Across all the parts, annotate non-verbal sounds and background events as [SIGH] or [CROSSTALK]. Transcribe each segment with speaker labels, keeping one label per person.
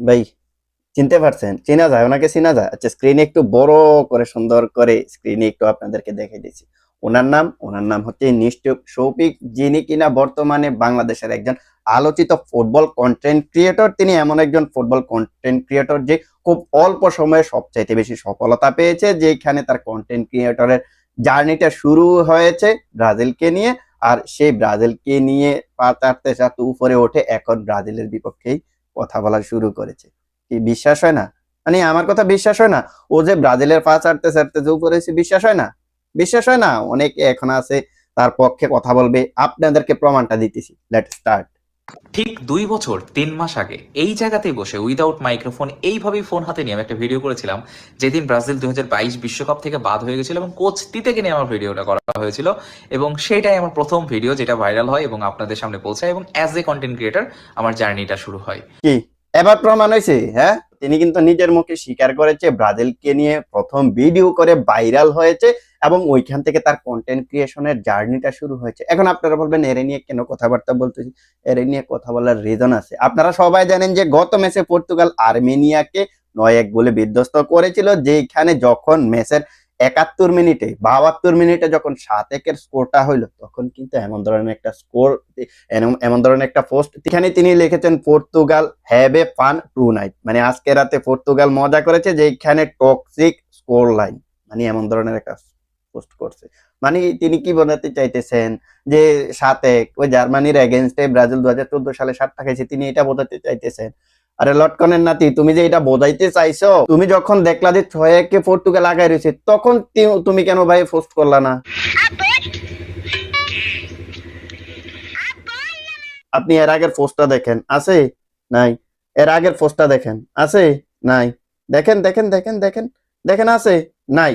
Speaker 1: ভাই, চিনতে পারছেন? চেনা যায়, ওনাকে চেনা যায়। আচ্ছা স্ক্রিনে একটু বড় করে, সুন্দর করে স্ক্রিনে একটু আপনাদেরকে দেখে দিচ্ছি। ওনার নাম ওনার নাম হচ্ছে নিশ্চুপ শৌপিক যিনি কিনা বর্তমানে বাংলাদেশের একজন আলোচিত ফুটবল কন্টেন্ট ক্রিয়েটর তিনি এমন একজন ফুটবল কন্টেন্ট ক্রিয়েটর যে খুব অল্প সময়ে সবচাইতে বেশি সফলতা পেয়েছে, যেখানে তার কন্টেন্ট ক্রিয়েটরের জার্নিটা শুরু হয়েছে ব্রাজিলকে নিয়ে। আর সেই ব্রাজিলকে নিয়ে পা চাটতে উপরে ওঠে এখন ব্রাজিলের বিপক্ষেই কথা বলা শুরু করেছে। কি বিশ্বাস হয় না? মানে আমার কথা বিশ্বাস হয় না? ও যে ব্রাজিলের পা চাটতে চাটতে যে উপরে বিশ্বাস হয় না? বিশ্বাস হয় না? অনেকে এখন আছে, তার পক্ষে কথা বলবে। আপনাদেরকে প্রমাণটা দিতেছি। লেট স্টার্ট
Speaker 2: ঠিক দুই বছর, তিন মাস আগে এই জায়গাতেই বসে উইদাউট মাইক্রোফোন এইভাবেই ফোন হাতে নিয়ে আমি একটা ভিডিও করেছিলাম, যেদিন ব্রাজিল দুই বিশ্বকাপ থেকে বাদ হয়ে গেছিল এবং কোচ তিতেকে নিয়ে আমার ভিডিওটা করা হয়েছিল এবং সেটাই আমার প্রথম ভিডিও যেটা ভাইরাল হয় এবং আপনাদের সামনে পৌঁছায় এবং অ্যাজ এ কন্টেন্ট ক্রিয়েটার আমার জার্নিটা শুরু হয়।
Speaker 1: কি? এবার প্রমাণ হয়েছে হ্যাঁ? তিনি কিন্তু নিজের মুখে স্বীকার করেছে, ব্রাজিলকে নিয়ে প্রথম ভিডিও করে ভাইরাল হয়েছে এবং ওইখান থেকে তার কন্টেন্ট ক্রিয়েশনের জার্নিটা শুরু হয়েছে। এখন আপনারা বলবেন, এর নিয়ে কেন কথাবার্তা বলতেছি এরে নিয়ে কথা বলার রিজন আছে। আপনারা সবাই জানেন যে গত ম্যাচে পর্তুগাল আর্মেনিয়াকে নয় এক বলে বিধ্বস্ত করেছিল যেখানে যখন ম্যাচের একাত্তর মিনিটে, বাহাত্তর মিনিটে যখন সাত একের স্কোরটা হইল, তখন কিন্তু এমন ধরনের একটা স্কোর এমন ধরনের একটা পোস্ট এখানে তিনি লিখেছেন, Portugal have a fun tonight মানে আজকে রাতে পর্তুগাল মজা করেছে যেখানে টক্সিক স্কোর লাইন মানে এমন ধরনের একটা পোস্ট করছে। মানে তিনি কি বোঝাতে চাইতেছেন যে সাত এক ওই জার্মানির এগেনস্টে ব্রাজিল দু হাজার চোদ্দ সালে সাতটা খেয়েছে, তিনি এটা বোঝাতে চাইতেছেন আরে লটকনের নাতি, তুমি যে এটা বোঝাইতে চাইছো, তুমি যখন দেখলা যে ছয় একে পর্তুগাল আগায় রয়েছে, তখন তুমি কেন ভাই পোস্ট করলা না? আপনি এর আগের পোস্টটা দেখেন, আছে? নাই। এর আগের পোস্টটা দেখেন, আছে? নাই। দেখেন দেখেন দেখেন দেখেন দেখেন, আছে? নাই।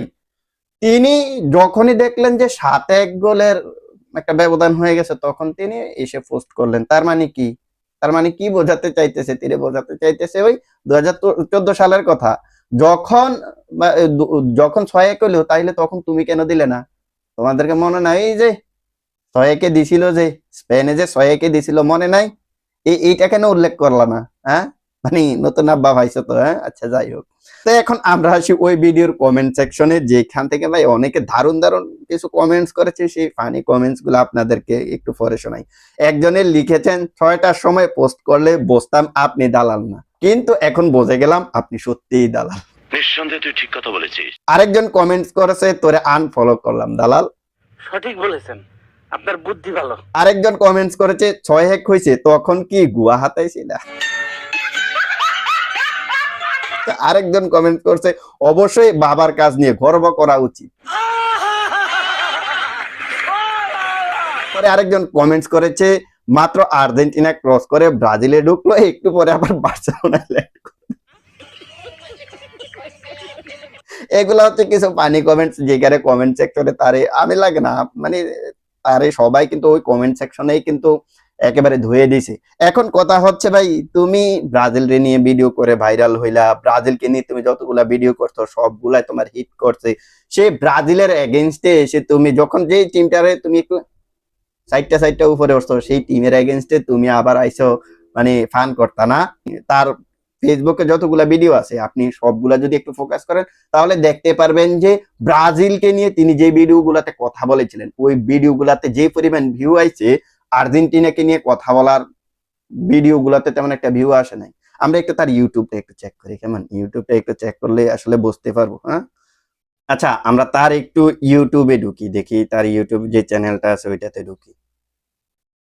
Speaker 1: তিনি যখনই দেখলেন যে সাত এক গোলের একটা ব্যবধান হয়ে গেছে, তখন তিনি এসে পোস্ট করলেন। তার মানে কি? তার মানে কি বোঝাতে চাইতেছে? তিনি বোঝাতে চাইতেছে ওই দু সালের কথা। যখন যখন ছয় এক হইল তাইলে তখন তুমি কেন দিলে না? তোমাদেরকে মনে নাই যে ছয় একে দিছিল যে, স্পেনে যে ছয় একে দিছিল, মনে নাই? এই এইটা কেন উল্লেখ করলাম না? হ্যাঁ? মানে নতুন আব্বা ভাইছো তো হ্যাঁ? আচ্ছা যাই হোক। তো এখন আমরা আসি ওই ভিডিওর কমেন্ট সেকশনে যেখান থেকে ভাই অনেকে দারুণ দারুণ কিছু কমেন্টস করেছে সেই ফানি কমেন্টসগুলো আপনাদেরকে একটু পরে শোনাই। একজনে লিখেছেন ছয়টার সময় পোস্ট করলে বসতাম আপনি দালাল না। কিন্তু এখন বুঝে গেলাম আপনি সত্যিই দালাল।
Speaker 3: নিঃসন্দেহে তুই ঠিক কথা বলেছিস।
Speaker 1: আরেকজন কমেন্টস করেছে তোরে আনফলো করলাম দালাল।
Speaker 4: সঠিক বলেছেন। আপনার বুদ্ধি ভালো।
Speaker 1: আরেকজন কমেন্টস করেছে ছয় হেক হয়েছে তখন কি গুয়া হাতাইছিল? আরেকজন কমেন্ট করছে, অবশ্যই বাবার কাজ নিয়ে গর্ব করা উচিত। পরে আরেকজন কমেন্টস করেছে, মাত্র আর্জেন্টিনা ক্রস করে ব্রাজিলে ঢুকলো, একটু পরে আবার বার্সেলোনায় ল্যান্ড এগুলো হচ্ছে কিছু পানি কমেন্টস যেখানে কমেন্ট সেকশনে তারে আমি লাগে না মানে তারে সবাই কিন্তু ওই কমেন্ট সেকশনেই কিন্তু একেবারে ধুয়ে দিছে। এখন কথা হচ্ছে ভাই, তুমি ব্রাজিল রে নিয়ে ভিডিও করে ভাইরাল হইলা, ব্রাজিলকে নিয়ে তুমি যতগুলা ভিডিও করছ, সবগুলাই তোমার হিট করছে। সেই ব্রাজিলের এগেনস্টে এসে তুমি যখন যেই টিমটারে তুমি একটু সাইডটা সাইডটা উপরে উঠছো, সেই টিমের এগেনস্টে তুমি আবার আইসো মানে ফান করতা না। তার ফেসবুকে যতগুলা ভিডিও আছে, আপনি সবগুলা যদি একটু ফোকাস করেন, তাহলে দেখতে পারবেন যে ব্রাজিলকে নিয়ে তিনি যে ভিডিওগুলাতে কথা বলেছিলেন, ওই ভিডিওগুলাতে যে পরিমাণ ভিউ আইছে আর্জেন্টিনাকে নিয়ে কথা বলার ভিডিওগুলাতে তেমন একটা ভিউ আসে নাই। আমরা একটু তার ইউটিউবটা একটু চেক করি, কেমন? ইউটিউবটা একটু চেক করলে আসলে বুঝতে পারব হ্যাঁ? আচ্ছা আমরা তার একটু ইউটিউবে ঢুকি, দেখি তার ইউটিউব যে চ্যানেলটা আছে ওইটাতে ঢুকি।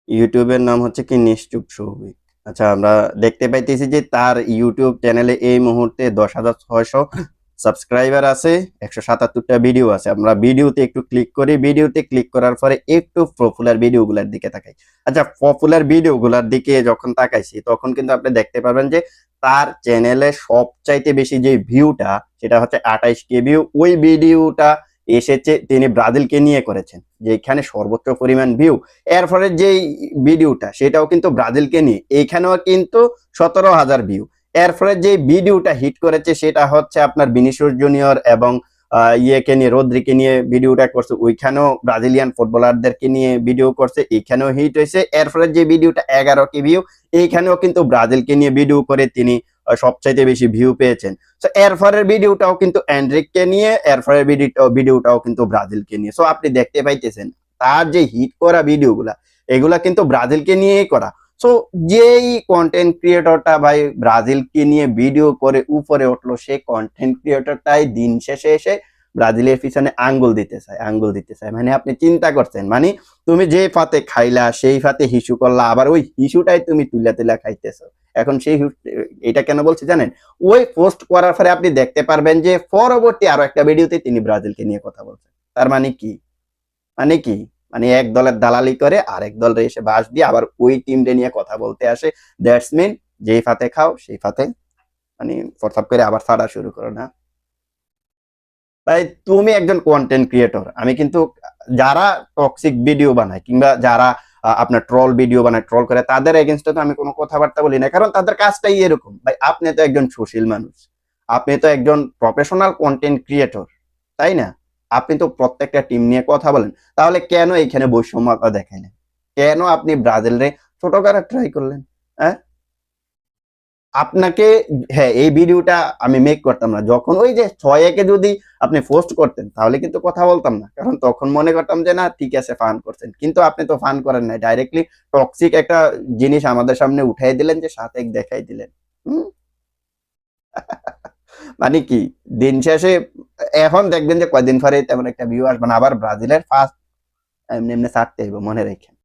Speaker 1: ইউটিউবের নাম হচ্ছে কি নিশ্চুপ সৌভিক। আচ্ছা আমরা দেখতে পাইতেছি যে তার ইউটিউব চ্যানেলে এই মুহূর্তে দশ হাজার ছয়শো সাবস্ক্রাইবার আছে, একশো সাতাত্তরটা ভিডিও আছে। আমরা ভিডিওতে একটু ক্লিক করি ভিডিওতে ক্লিক করার পরে একটু পপুলার ভিডিওগুলোর দিকে তাকাই। আচ্ছা পপুলার ভিডিওগুলোর দিকে যখন তাকাইছি, তখন কিন্তু আপনি দেখতে পাবেন যে তার চ্যানেলে সবচাইতে বেশি যে ভিউটা সেটা হচ্ছে আঠাইশ কে ভিউ ওই ভিডিওটা এসেছে, তিনি ব্রাজিলকে নিয়ে করেছেন যেখানে সর্বোচ্চ পরিমাণ ভিউ এর ফলে যে ভিডিওটা সেটাও কিন্তু ব্রাজিলকে নিয়ে। এইখানেও কিন্তু সতেরো হাজার ভিউ এর ফলে যে ভিডিওটা হিট করেছে সেটা হচ্ছে আপনার বিনিশোর জুনিয়র এবং ইয়েকে নিয়ে, রোদ্রিকে নিয়ে ভিডিওটা করছে। ওইখানেও ব্রাজিলিয়ান ফুটবলারদেরকে নিয়ে ভিডিও করছে, এইখানেও হিট হয়েছে। এর ফলে যে ভিডিওটা এগারো কে ভিউ এইখানেও কিন্তু ব্রাজিলকে নিয়ে ভিডিও করে তিনি সবচাইতে বেশি ভিউ পেয়েছেন। তো এরপরের ভিডিওটাও কিন্তু অ্যান্ড্রিককে নিয়ে ভিডিওটাও ভিডিওটাও কিন্তু ব্রাজিলকে নিয়ে। সো আপনি দেখতে পাইতেছেন, তার যে হিট করা ভিডিওগুলা, এগুলা কিন্তু ব্রাজিলকে নিয়েই করা। সো যেই কন্টেন্ট ক্রিয়েটরটা ভাই ব্রাজিলকে নিয়ে ভিডিও করে উপরে উঠল, সেই কন্টেন্ট ক্রিয়েটরটাই দিন শেষে এসে ব্রাজিলের পিছনে আঙ্গুল দিতে চায়, আঙ্গুল দিতে চায়। মানে আপনি চিন্তা করছেন মানে তুমি যে ফাতে খাইলা, সেই ফাতে হিসু করলা, আবার ওই হিসুটাই তুমি তুলে তুলে খাইতেছো। এখন সেই এটা কেন বলছি জানেন? ওই পোস্ট করার পরে আপনি দেখতে পারবেন যে পরবর্তী আরও একটা ভিডিওতে তিনি ব্রাজিলকে নিয়ে কথা বলছেন। তার মানে কি? মানে কি? মানে এক দলের দালালি করে আর আরেক দলের এসে বাস দিয়ে আবার ওই টিমটা নিয়ে কথা বলতে আসে। দ্যাটস মিন যেই ফাতে খাও, সেই ফাতে মানে প্রস্তাব করে আবার ছাড়া শুরু করো না। ভাই, তুমি একজন কন্টেন্ট ক্রিয়েটর আমি কিন্তু যারা টক্সিক ভিডিও বানায় কিংবা যারা আপনার ট্রল ভিডিও বানায় ট্রল করে, তাদের এগেনস্টে তো আমি কোনো কথাবার্তা বলি না, কারণ তাদের কাজটাই এরকম। ভাই, আপনি তো একজন সুশীল মানুষ, আপনি তো একজন প্রফেশনাল কন্টেন্ট ক্রিয়েটর তাই না? আপনি তো প্রত্যেকটা টিম নিয়ে কথা বলেন, তাহলে কেন এখানে বৈষম্যতা দেখায় না কেন আপনি ব্রাজিলরে ছোট করার ট্রাই করলেন হ্যাঁ? আপনাকে হ্যাঁ এই ভিডিওটা আমি মেক করতাম না। যখন ওই যে ছয় একে যদি আপনি পোস্ট করতেন, তাহলে কিন্তু কথা বলতাম না। কারণ তখন মনে করতাম যে, না, ঠিক আছে ফান করছেন। কিন্তু আপনি তো ফান করেন নাই। ডাইরেক্টলি টক্সিক একটা জিনিস আমাদের সামনে উঠাই দিলেন যে, সাথে দেখাই দিলেন। হুম? [LAUGHS] মানে কি, দিন শেষে, এখন দেখবেন যে কয়দিন পরে তেমন একটা ভিউ আসবে না। আবার ব্রাজিলের ফার্স্ট এমনি এমনি ছাড়তে মনে রেখেন